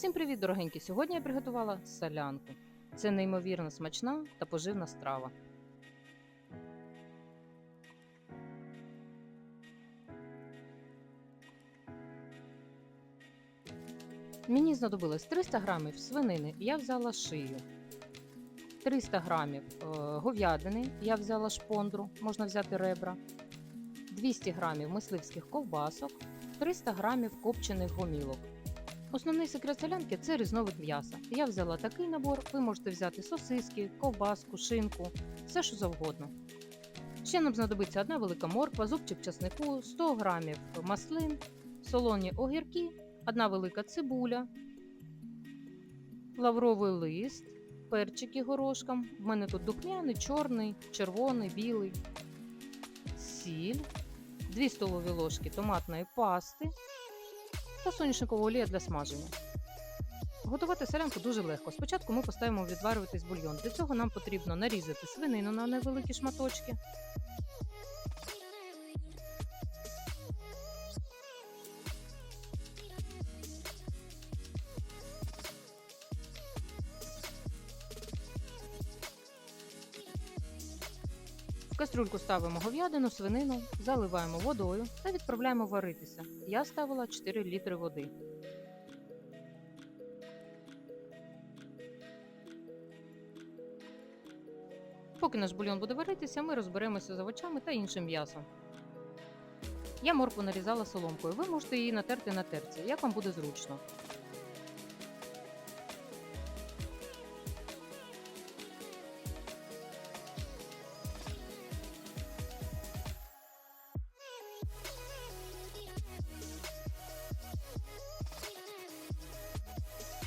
Всім привіт, дорогенькі! Сьогодні я приготувала солянку. Це неймовірно смачна та поживна страва. Мені знадобилось 300 грамів свинини, я взяла шию. 300 грамів е, говядини, я взяла шпондру, можна взяти ребра, 200 грамів мисливських ковбасок, 300 грамів копчених гомілок. Основний секрет солянки це різновид м'яса. Я взяла такий набор, ви можете взяти сосиски, ковбаску, шинку, все що завгодно. Ще нам знадобиться одна велика морква, зубчик часнику, 100 грамів маслин, солоні огірки, одна велика цибуля, лавровий лист, перчики горошком. В мене тут духмяний, чорний, червоний, білий, сіль, 2 столові ложки томатної пасти та соняшникова олія для смаження. Готувати селянку дуже легко. Спочатку ми поставимо відварюватись бульйон. Для цього нам потрібно нарізати свинину на невеликі шматочки. В каструльку ставимо говядину, свинину, заливаємо водою та відправляємо варитися. Я ставила 4 літри води. Поки наш бульйон буде варитися, ми розберемося з овочами та іншим м'ясом. Я моркву нарізала соломкою. Ви можете її натерти на терці, як вам буде зручно.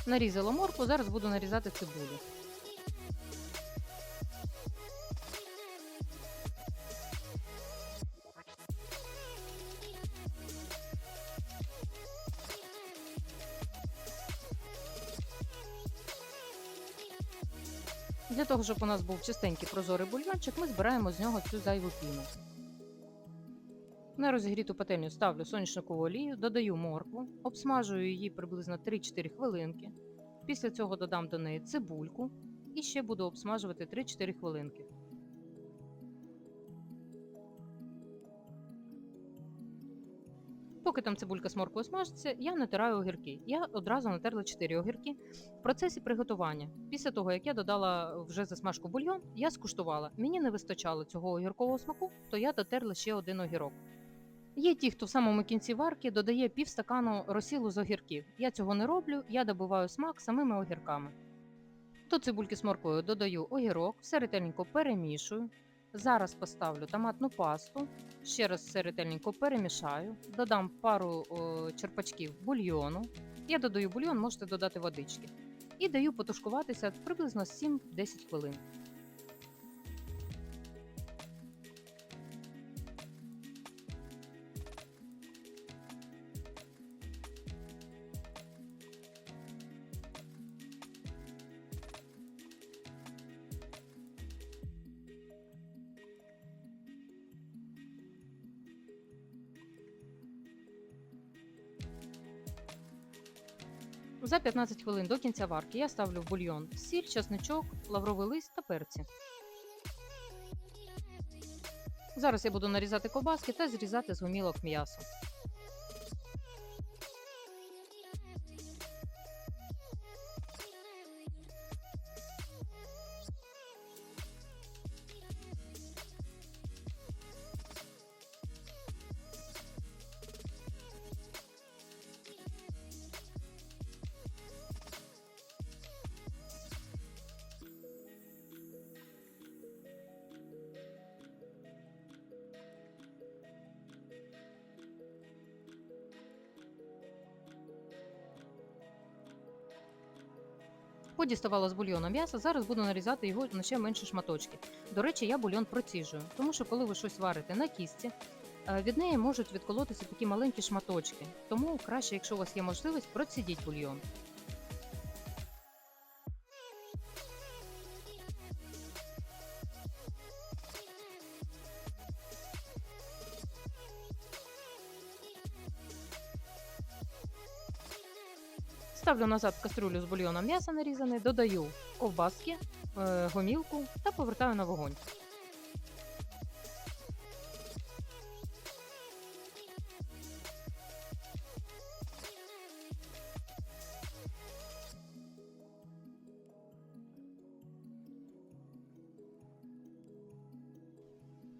Нарізала моркву, зараз буду нарізати цибулю. Для того, щоб у нас був чистенький прозорий бульйончик, ми збираємо з нього цю зайву піну. На розігріту пательню ставлю соняшникову олію, додаю моркву, обсмажую її приблизно 3-4 хвилинки. Після цього додам до неї цибульку і ще буду обсмажувати 3-4 хвилинки. Поки там цибулька з морквою смажиться, я натираю огірки. Я одразу натерла 4 огірки. В процесі приготування, після того як я додала вже засмажку бульйон, я скуштувала. Мені не вистачало цього огіркового смаку, то я дотерла ще один огірок. Є ті, хто в самому кінці варки додає пів стакану розсілу з огірків. Я цього не роблю, я добиваю смак самими огірками. До цибульки з морквою додаю огірок, все ретельненько перемішую. Зараз поставлю томатну пасту, ще раз все ретельненько перемішаю, додам пару о, черпачків бульйону. Я додаю бульйон, можете додати водички. І даю потушкуватися приблизно 7-10 хвилин. За 15 хвилин до кінця варки я ставлю в бульйон сіль, часничок, лавровий лист та перці. Зараз я буду нарізати ковбаски та зрізати з гумілок м'ясо. Подіставала з бульйону м'ясо, зараз буду нарізати його на ще менші шматочки. До речі, я бульйон проціжую, тому що коли ви щось варите на кісті, е, від неї можуть відколотися такі маленькі шматочки. Тому краще, якщо у вас є можливість, процідіть бульйон. Ставлю назад в каструлю з бульйоном м'яса нарізане, додаю ковбаски, е, гомілку та повертаю на вогонь.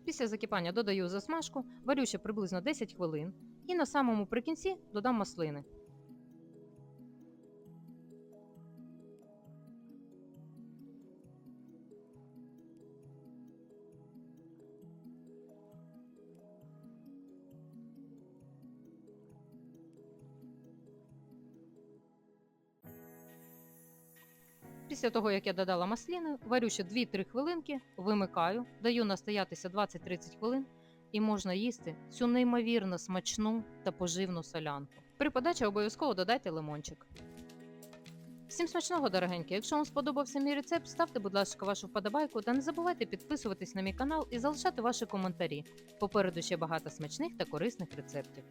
Після закипання додаю засмажку, варю ще приблизно 10 хвилин і на самому прикінці додам маслини. Після того, як я додала масліни, варю ще 2-3 хвилинки, вимикаю, даю настоятися 20-30 хвилин і можна їсти цю неймовірно смачну та поживну солянку. При подачі обов'язково додайте лимончик. Всім смачного, дорогенькі! Якщо вам сподобався мій рецепт, ставте, будь ласка, вашу вподобайку та не забувайте підписуватись на мій канал і залишати ваші коментарі. Попереду ще багато смачних та корисних рецептів.